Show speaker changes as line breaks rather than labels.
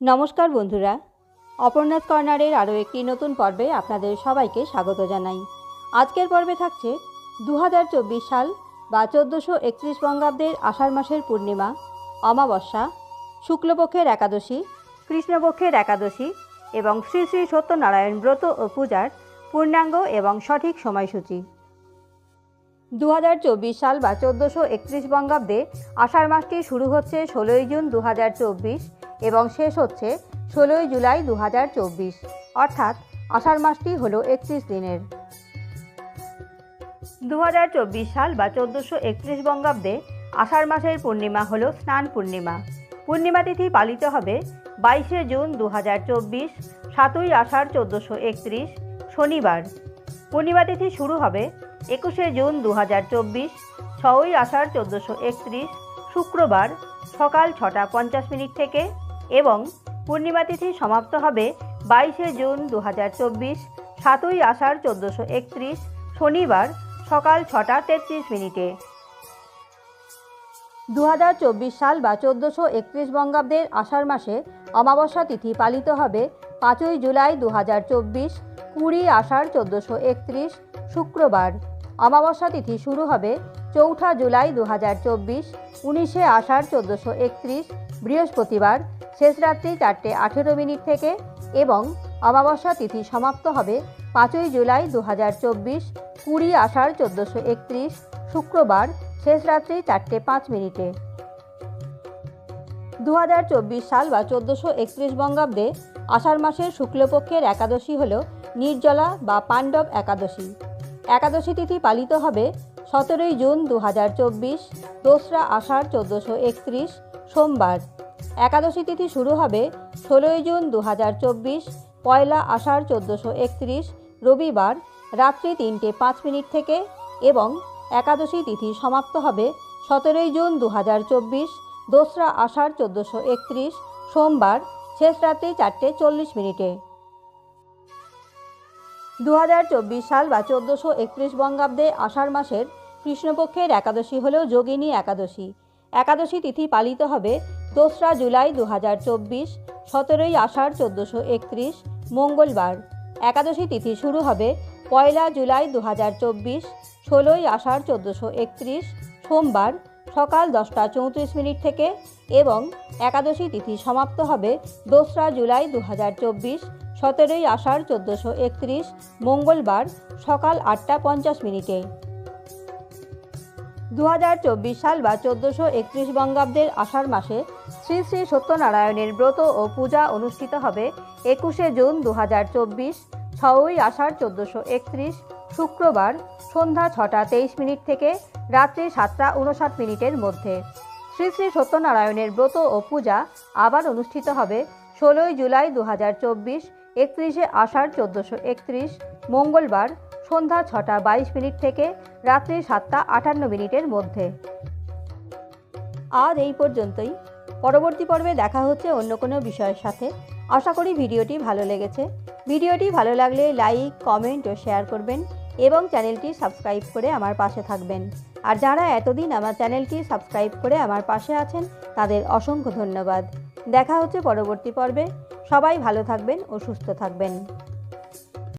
নমস্কার বন্ধুরা। অপর্ণাথ কর্নারের আরও একটি নতুন পর্বে আপনাদের সবাইকে স্বাগত জানাই। আজকের পর্বে থাকছে দু হাজার চব্বিশ সাল বা চোদ্দোশো একত্রিশ বঙ্গাব্দের আষাঢ় মাসের পূর্ণিমা, অমাবস্যা, শুক্লপক্ষের একাদশী, কৃষ্ণপক্ষের একাদশী এবং শ্রী শ্রী সত্যনারায়ণ ব্রত ও পূজার পূর্ণাঙ্গ এবং সঠিক সময়সূচি। দু হাজার চব্বিশ সাল বা চোদ্দোশো একত্রিশ বঙ্গাব্দে আষাঢ় মাসটি শুরু হচ্ছে ষোলোই জুন দু হাজার চব্বিশ এবং শেষ হচ্ছে ষোলোই জুলাই দু হাজার চব্বিশ। অর্থাৎ আষাঢ় মাসটি হলো একত্রিশ দিনের। দু হাজার চব্বিশ সাল বা চোদ্দোশো একত্রিশ বঙ্গাব্দে আষাঢ় মাসের পূর্ণিমা হল স্নান পূর্ণিমা। পূর্ণিমা তিথি পালিত হবে বাইশে জুন দু হাজার চব্বিশ, সাতই আষাঢ় চোদ্দোশো একত্রিশ, শনিবার। পূর্ণিমা তিথি শুরু হবে একুশে জুন দু হাজার চব্বিশ, ছয়ই আষাঢ় চোদ্দোশো একত্রিশ, শুক্রবার সকাল ছটা পঞ্চাশ মিনিট থেকে এবং পূর্ণিমা তিথি সমাপ্ত হবে বাইশে জুন দু হাজার চব্বিশ, সাতই আষাঢ় চোদ্দোশো একত্রিশ, শনিবার সকাল ছটা তেত্রিশ মিনিটে। দু হাজার চব্বিশ সাল বা চোদ্দোশো একত্রিশ বঙ্গাব্দের আষাঢ় মাসে অমাবস্যা তিথি পালিত হবে পাঁচই জুলাই দু হাজার চব্বিশ, কুড়ি আষাঢ় চোদ্দোশো একত্রিশ, শুক্রবার। অমাবস্যা তিথি শুরু হবে চৌঠা জুলাই দু হাজার চব্বিশ, উনিশে আষাঢ় চোদ্দোশো একত্রিশ, বৃহস্পতিবার শেষ রাত্রি চারটে আঠেরো মিনিট থেকে এবং অমাবস্যা তিথি সমাপ্ত হবে পাঁচই জুলাই দু হাজার চব্বিশ, কুড়ি আষাঢ় চোদ্দোশো একত্রিশ, শুক্রবার শেষ রাত্রি চারটে পাঁচ মিনিটে। দু হাজার চব্বিশ সাল বা চোদ্দোশো একত্রিশ বঙ্গাব্দে আষাঢ় মাসের শুক্লপক্ষের একাদশী হল নির্জলা বা পাণ্ডব একাদশী। একাদশী তিথি পালিত হবে সতেরোই জুন দু হাজার চব্বিশ, দোসরা আষাঢ় চোদ্দোশো একত্রিশ, সোমবার। একাদশী তিথি শুরু হবে ষোলোই জুন দু হাজার চব্বিশ, পয়লা আষাঢ় চোদ্দোশো একত্রিশ, রবিবার রাত্রি তিনটে পাঁচ মিনিট থেকে এবং একাদশী তিথি সমাপ্ত হবে সতেরোই জুন দু হাজার চব্বিশ, দোসরা আষাঢ় চোদ্দোশো একত্রিশ, সোমবার শেষ রাত্রি চারটে চল্লিশ মিনিটে। দু হাজার চব্বিশ সাল বা চোদ্দোশো একত্রিশ বঙ্গাব্দে আষাঢ় মাসের কৃষ্ণপক্ষের একাদশী হলেও যোগিনী একাদশী। একাদশী তিথি পালিত হবে দোসরা জুলাই দু হাজার চব্বিশ, সতেরোই আষাঢ় চোদ্দোশো একত্রিশ, মঙ্গলবার। একাদশী তিথি শুরু হবে পয়লা জুলাই দু হাজার চব্বিশ, ষোলোই আষাঢ় চোদ্দোশো একত্রিশ, সোমবার সকাল দশটা চৌত্রিশ মিনিট থেকে এবং একাদশী তিথি সমাপ্ত হবে দোসরা জুলাই দু হাজার চব্বিশ, সতেরোই আষাঢ় চোদ্দোশো একত্রিশ, মঙ্গলবার সকাল আটটা পঞ্চাশ মিনিটে। দু হাজার চব্বিশ সাল বা চোদ্দোশো একত্রিশ বঙ্গাব্দের আষাঢ় মাসে শ্রী শ্রী সত্যনারায়ণের ব্রত ও পূজা অনুষ্ঠিত হবে একুশে জুন দু হাজার চব্বিশ, ছয়ই আষাঢ় চোদ্দোশো একত্রিশ, শুক্রবার সন্ধ্যা ছটা তেইশ মিনিট থেকে রাত্রি সাতটা উনষাট মিনিটের মধ্যে। শ্রী শ্রী সত্যনারায়ণের ব্রত ও পূজা আবার অনুষ্ঠিত হবে ষোলোই জুলাই দু হাজার চব্বিশ, একত্রিশে আষাঢ় চোদ্দোশো একত্রিশ, মঙ্গলবার সন্ধ্যা ছটা বাইশ মিনিট থেকে রাত্রি সাতটা আটান্ন মিনিটের মধ্যে। আজ এই পর্যন্তই। পরবর্তী পর্বে দেখা হচ্ছে অন্য কোনো বিষয়ের সাথে। আশা করি ভিডিওটি ভালো লেগেছে। ভিডিওটি ভালো লাগলে লাইক, কমেন্ট ও শেয়ার করবেন এবং চ্যানেলটি সাবস্ক্রাইব করে আমার পাশে থাকবেন। আর যারা এতদিন আমার চ্যানেলটি সাবস্ক্রাইব করে আমার পাশে আছেন, তাদের অসংখ্য ধন্যবাদ। দেখা হচ্ছে পরবর্তী পর্বে। সবাই ভালো থাকবেন ও সুস্থ থাকবেন।